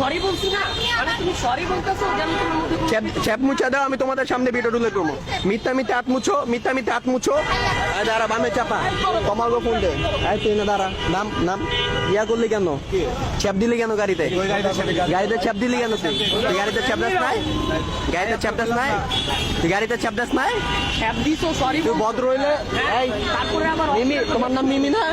Sorry বলছি না? মানে তুমি সরি বলতেছো যে আমি তোমার মধ্যে কোনো- চ্যাপ- মুছা দাও আমি তোমাদের সামনে ভিডিও তুলে করব মিথ্যা মিথ্যা হাত মুছো মিথ্যা মিথ্যা হাত মুছো। দাঁড়া বামে চাপা। কমাল গো ফোন দে। এই তুই না দাঁড়া নাম নাম। ইয়া করলি কেন? চ্যাপ দিলি কেন গাড়িতে? গাড়িতে চ্যাপ দিলি কেন তুই? তুই গাড়িতে চ্যাপ দাস নাই? গাড়িতে চ্যাপ দাস নাই? তুই গাড়িতে চ্যাপ দাস নাই? দিছো সরি তুই ভদ্র হইলে এই তারপরে আবার মিমি তোমার নাম মিমি না?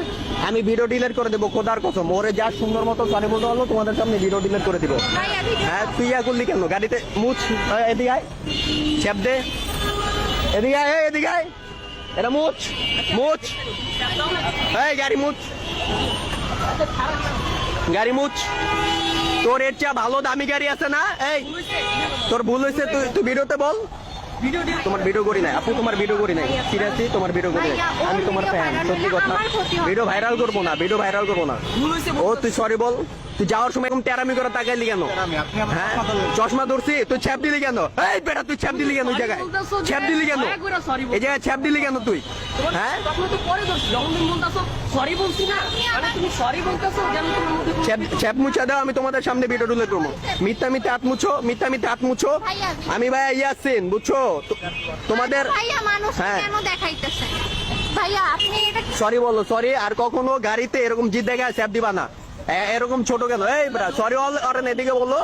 আমি ভিডিও ডিলিট করে দেবো খোদার কসম। ওরে যা সুন্দর মতো সরি বলতে পারল তোমাদের সামনে ভিডিও ডিলিট করে দিব ভাইয়া দিব? হ্যাঁ তুই ইয়া করলি কেন গাড়িতে মুছ। এদিকে আয়। চ্যাপ দে। এদিকে আয় এদিকে আয়। এটা মুছ মুছ। এই গাড়ি মুছ। গাড়ি মুছ। তোর এর চেয়ে ভালো দামি গাড়ি আছে না? এই তোর ভুল হয়েছে তুই তুই ভিডিওতে বল। তোমার ভিডিও করি নাই। আপু তোমার ভিডিও করি নাই। সিরিয়াসলি তোমার ভিডিও করি নাই। আমি তোমার ফ্যান সত্যি কথা। ভিডিও ভাইরাল করব না ভিডিও ভাইরাল করব না। ও তুই সরি বল। তুই যাওয়ার সময় এরকম তেরামি করে তাকাইলি কেন? হ্যাঁ? চশমা ধরছি তুই ছ্যাপ দিলি কেন? এই বেটা তুই ছ্যাপ দিলি কেন ওই জায়গায়? ছ্যাপ দিলি কেন? এই জায়গায় ছ্যাপ দিলি কেন তুই? হ্যাঁ? তখন তো পরে ধরছি যখন তুমি বলতেছো সরি বলছি না মানে তুমি সরি বলতেছো যে আমি ছ্যাপ মুছা দাও আমি তোমাদের সামনে ভিডিও তুলে করব মিথ্যা মিথ্যা হাত মুছো মিথ্যা মিথ্যা হাত মুছো। ভাইয়া, আমি ভাইয়া ইয়াসিন বুঝছ? তোমাদের হ্যাঁ। সরি বলো সরি আর কখনো গাড়িতে এরকম জিদ দেখা স্যাপ দিবা না। এরকম ছোট কেন? এই সরি অল আর এদিকে বলো।